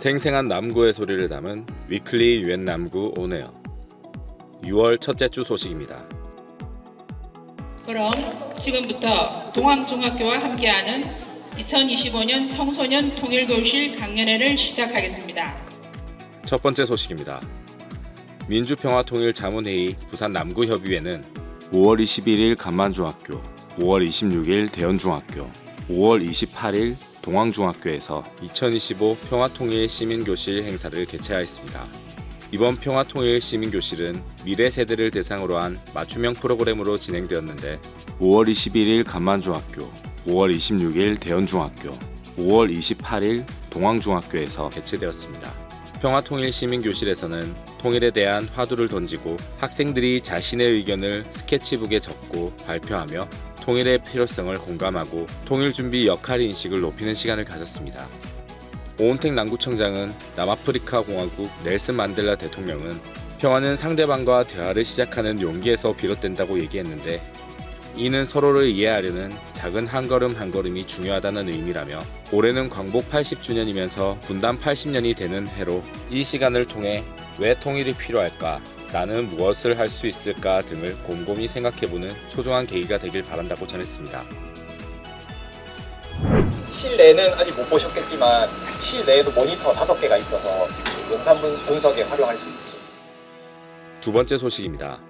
생생한 남구의 소리를 담은 위클리 유엔 남구 온에어 6월 첫째 주 소식입니다. 그럼 지금부터 동암중학교와 함께하는 2025년 청소년 통일교실 강연회를 시작하겠습니다. 첫 번째 소식입니다. 민주평화통일자문회의 부산 남구협의회는 5월 21일 간만중학교, 5월 26일 대연중학교, 5월 28일 동황중학교에서 2025 평화통일 시민교실 행사를 개최하였습니다. 이번 평화통일 시민교실은 미래 세대를 대상으로 한 맞춤형 프로그램으로 진행되었는데 5월 21일 간만중학교, 5월 26일 대연중학교, 5월 28일 동황중학교에서 개최되었습니다. 평화통일 시민교실에서는 통일에 대한 화두를 던지고 학생들이 자신의 의견을 스케치북에 적고 발표하며 통일의 필요성을 공감하고 통일 준비 역할 인식을 높이는 시간을 가졌습니다. 오은택 남구청장은 남아프리카 공화국 넬슨 만델라 대통령은 평화는 상대방과 대화를 시작하는 용기에서 비롯된다고 얘기했는데 이는 서로를 이해하려는 작은 한 걸음 한 걸음이 중요하다는 의미라며 올해는 광복 80주년이면서 분단 80년이 되는 해로 이 시간을 통해 왜 통일이 필요할까? 나는 무엇을 할 수 있을까 등을 곰곰이 생각해보는 소중한 계기가 되길 바란다고 전했습니다. 실내는 아직 못 보셨겠지만 실내에도 모니터 다섯 개가 있어서 영상 분- 분석에 활용할 수 있습니다. 두 번째 소식입니다.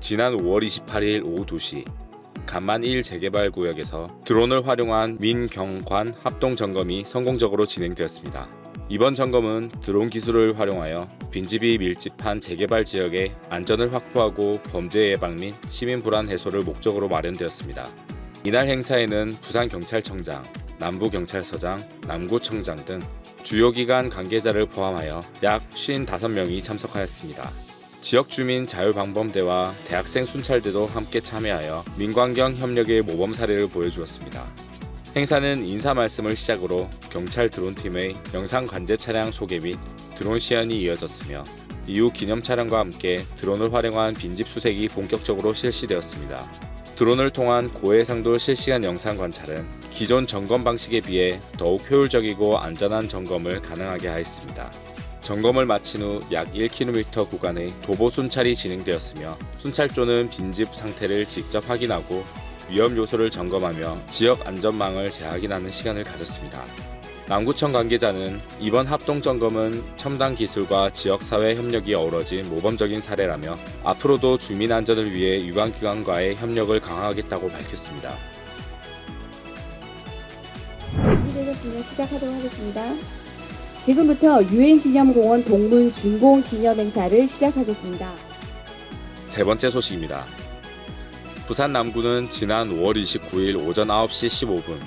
지난 5월 28일 오후 2시 간만 1 재개발 구역에서 드론을 활용한 민경관 합동 점검이 성공적으로 진행되었습니다. 이번 점검은 드론 기술을 활용하여 빈집이 밀집한 재개발 지역의 안전을 확보하고 범죄 예방 및 시민 불안 해소를 목적으로 마련되었습니다. 이날 행사에는 부산경찰청장, 남부경찰서장, 남구청장 등 주요 기관 관계자를 포함하여 약 55명이 참석하였습니다. 지역 주민 자유방범대와 대학생 순찰대도 함께 참여하여 민관경 협력의 모범 사례를 보여주었습니다. 행사는 인사 말씀을 시작으로 경찰 드론팀의 영상 관제 차량 소개 및 드론 시연이 이어졌으며 이후 기념 촬영과 함께 드론을 활용한 빈집 수색이 본격적으로 실시되었습니다. 드론을 통한 고해상도 실시간 영상 관찰은 기존 점검 방식에 비해 더욱 효율적이고 안전한 점검을 가능하게 하였습니다. 점검을 마친 후 약 1km 구간의 도보 순찰이 진행되었으며 순찰조는 빈집 상태를 직접 확인하고 위험 요소를 점검하며 지역 안전망을 재확인하는 시간을 가졌습니다. 남구청 관계자는 이번 합동 점검은 첨단 기술과 지역 사회 협력이 어우러진 모범적인 사례라며 앞으로도 주민 안전을 위해 유관기관과의 협력을 강화하겠다고 밝혔습니다. 준비되셨으면 시작하도록 하겠습니다. 지금부터 유엔 기념공원 동문 준공 기념 행사를 시작하겠습니다. 세 번째 소식입니다. 부산 남구는 지난 5월 29일 오전 9시 15분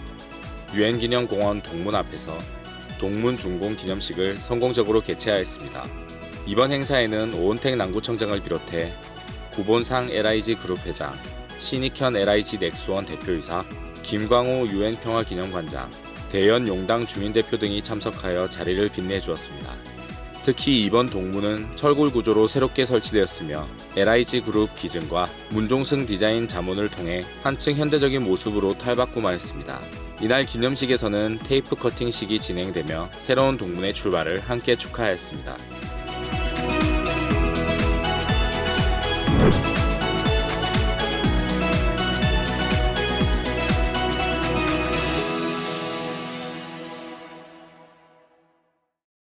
유엔 기념공원 동문 앞에서 동문 준공 기념식을 성공적으로 개최하였습니다. 이번 행사에는 오은택 남구청장을 비롯해 구본상 LIG 그룹 회장, 신익현 LIG 넥스원 대표이사, 김광호 유엔 평화 기념관장, 대연 용당 주민대표 등이 참석하여 자리를 빛내주었습니다. 특히 이번 동문은 철골 구조로 새롭게 설치되었으며 LIG 그룹 기증과 문종승 디자인 자문을 통해 한층 현대적인 모습으로 탈바꿈하였습니다. 이날 기념식에서는 테이프 커팅식이 진행되며 새로운 동문의 출발을 함께 축하하였습니다.